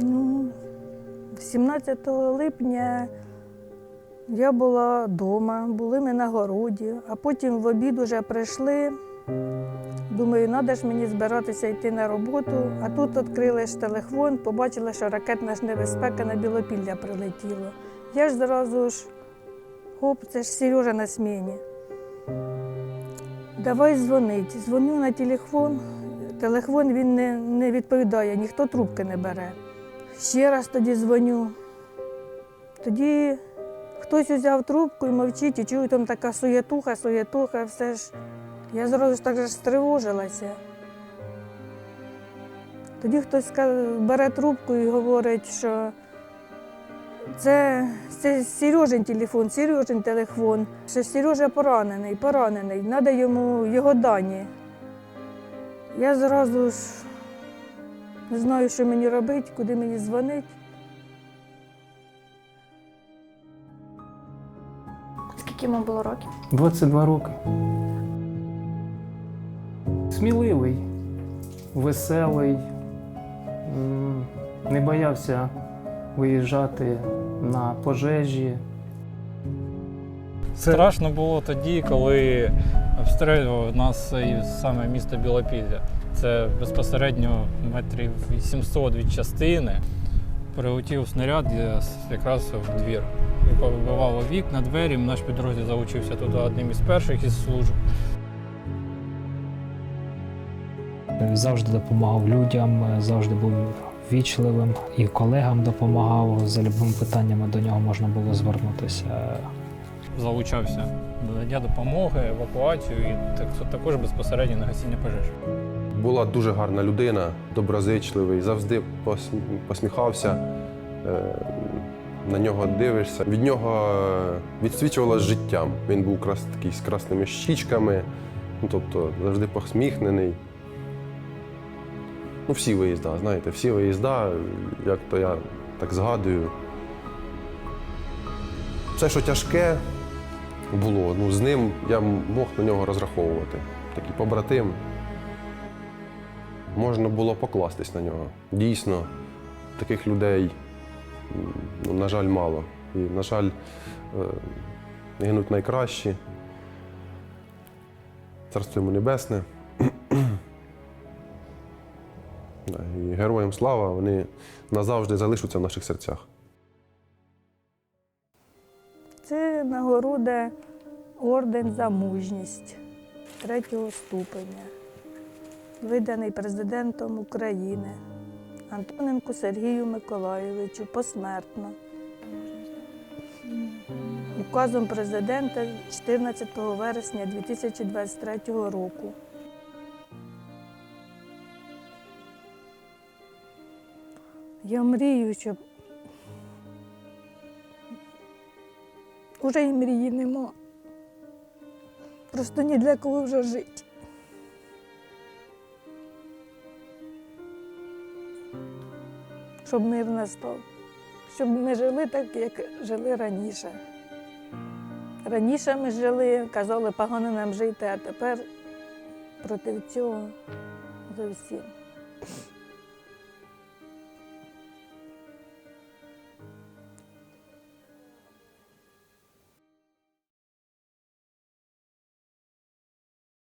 Ну, 17 липня я була вдома, були ми на городі, а потім в обід вже прийшли. Думаю, треба ж мені збиратися йти на роботу. А тут відкрили ж телефон, побачила, що ракетна ж небезпека на Білопілля прилетіло. Я ж зразу ж, хоп, це ж Сережа на сміні. Давай дзвонить. Дзвоню на телефон. Телефон він не, не відповідає, ніхто трубки не бере. Ще раз тоді дзвоню. Тоді хтось взяв трубку і мовчить, і чую, там така суєтуха, суєтуха, все ж. Я зразу ж так же стривожилася. Тоді хтось бере трубку і говорить, що це, це Сережин телефон, Сережин телефон, що Сережа поранений, поранений, треба йому його дані. Я зразу ж не знаю, що мені робити, куди мені дзвонити. Скільки йому було років? 22 роки. Сміливий, веселий, не боявся виїжджати на пожежі. Страшно було тоді, коли обстрілював нас і саме місто Білопілля. Це безпосередньо метрів 800 від частини. Прилетів снаряд якраз в двір. І повибивало вікна, двері. Наш підрозділ залучився туди одним із перших із служб. Завжди допомагав людям, завжди був вічливим і колегам допомагав. За любими питаннями до нього можна було звернутися. Залучався до надання допомоги, евакуацію і так- також безпосередньо на гасіння пожеж. Була дуже гарна людина, доброзичливий, завжди посмі- посміхався. Е, На нього дивишся. Від нього е, відсвічувалось життям. Він був крас, такий з красними щічками, ну, тобто завжди посміхнений. Ну, всі виїзда, знаєте, всі виїзда, як то я так згадую. Все, що тяжке було, ну, з ним я мог на нього розраховувати. Такий побратим можна було покластись на нього. Дійсно, таких людей, ну, на жаль, мало. І, на жаль, е, гинуть найкращі. Царство йому небесне. Героям слава, вони назавжди залишаться в наших серцях. Це нагорода орден за мужність третього ступеня, виданий президентом України Антоненку Сергію Миколайовичу посмертно. Указом президента 14 вересня 2023 року. Я мрію, щоб Уже і мрії нема. Просто ні для кого вже жити. Щоб мир настав. Щоб ми жили так, як жили раніше. Раніше ми жили, казали, погано нам жити, а тепер проти цього зовсім.